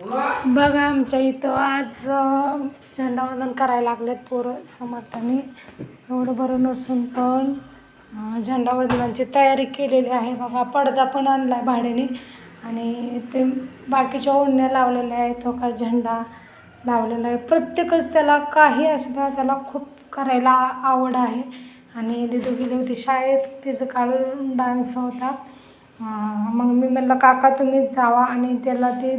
बघा आमच्या इथं आज झेंडावंदन करायला लागलेत पोरं समर्थांनी. एवढं बरं नसून पण झेंडावंदनाची तयारी केलेली आहे. बघा पडदा पण आणला आहे भाड्याने. आणि ते बाकीच्या ओढण्या लावलेल्या आहेत. तो का झेंडा लावलेला आहे. प्रत्येकच त्याला काही असू द्या त्याला खूप करायला आवड आहे. आणि दिदू गेली होती शाळेत तिचं काल डान्स होता. मी म्हणलं काका तुम्हीच जावा आणि त्याला ती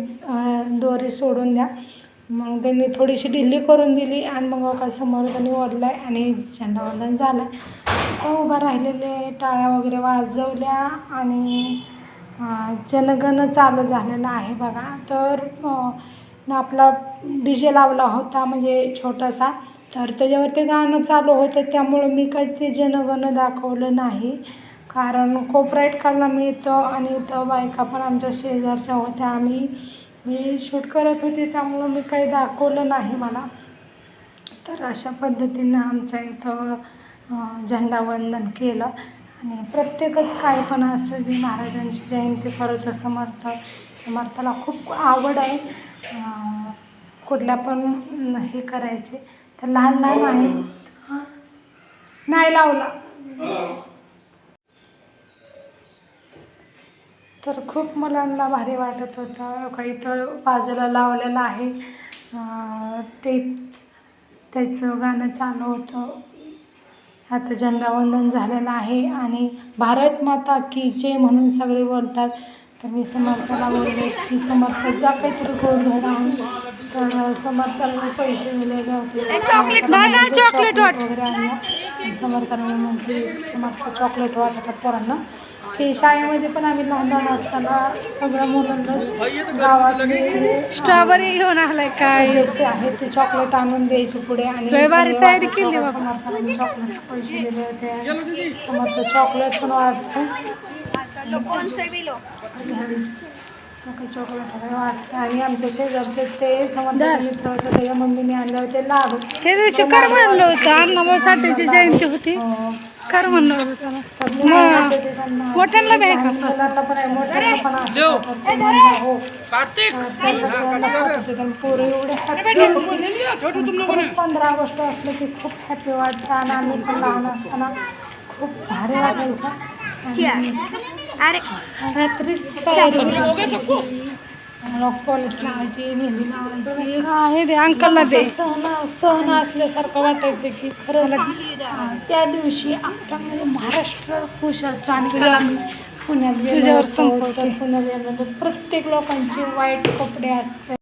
दोरी सोडून द्या. मग त्यांनी थोडीशी ढिल्ली करून दिली आणि मग का समोर त्यांनी आहे आणि झेंडावंदन झालं तो उभा राहिलेले टाळ्या वगैरे वाजवल्या आणि जनगण चालू झालेलं आहे बघा. तर आपला डी जे लावला होता म्हणजे छोटासा तर त्याच्यावरती गाणं चालू होतं. त्यामुळं मी काही ते जनगण दाखवलं नाही. कारण कॉपराईट मी मिळतं आणि इथं बायका पण आमच्या शेजारच्या होत्या. आम्ही मी शूट करत होते त्यामुळं मी काही दाखवलं नाही मला. तर अशा पद्धतीनं आमच्या इथं झेंडावंदन केलं. आणि प्रत्येकच काय पण असं मी महाराजांची जयंती करतो समर्थ समर्थाला खूप आवड आहे. कुठल्या पण हे करायचे. तर लहान लहान आहेत. हां? नाही लावला. तर खूप मुलांना भारी वाटत होतं. काही तर बाजूला लावलेलं आहे. ते त्याचं गाणं चालू होतं. आता झेंडावंदन झालेलं आहे आणि भारत माता की जय म्हणून सगळे बोलतात. तर मी समर्थाला बोलले की समर्थ जा काहीतरी गोड धडावून तर समर्थाला पैसे दिलेले होते चॉकलेट वगैरे आणलं समर्थाने म्हटली समर्थ चॉकलेट वाटतात पोरांना. ते शाळेमध्ये पण आम्ही लहान लहान असताना सगळ्या मुलांना गावातले स्ट्रॉबेरी घेऊन आलाय काय? सदस्य आहेत ते चॉकलेट आणून द्यायचे पुढे आणि तयारी केली. समर्थांनी चॉकलेट पैसे दिले होते. समर्थ चॉकलेट पण वाटतं चॉकलेट वगैरे वाटतं आणि आमच्या शेजारचे ते समर्थाचे मित्र होते त्याच्या मम्मीने आणले होते लाडू त्या दिवशी कर म्हणलं होतं अण्णाभाऊ साठेची जयंती होती हो. कर म्हणलं होतं त्याला. मोठ्यांना बी मुलांना पण आहे मोठ्यांना पण आहे हो पोरं एवढे पंधरा ऑगस्ट असलं की खूप हॅपी वाटतं आणि आम्ही पण लहान असताना खूप भारी वाटायचं अरे रात्रीच. लॉक पॉलिश लावायची मेहंदी लावायची आहे ते अंकलला दे सण सण असल्यासारखं वाटायचं की खरंच हा, त्या दिवशी म्हणजे महाराष्ट्र खुश असतो आणि आम्ही पुण्यात तुझ्यावर पुण्यात. प्रत्येक लोकांचे वाईट कपडे असतात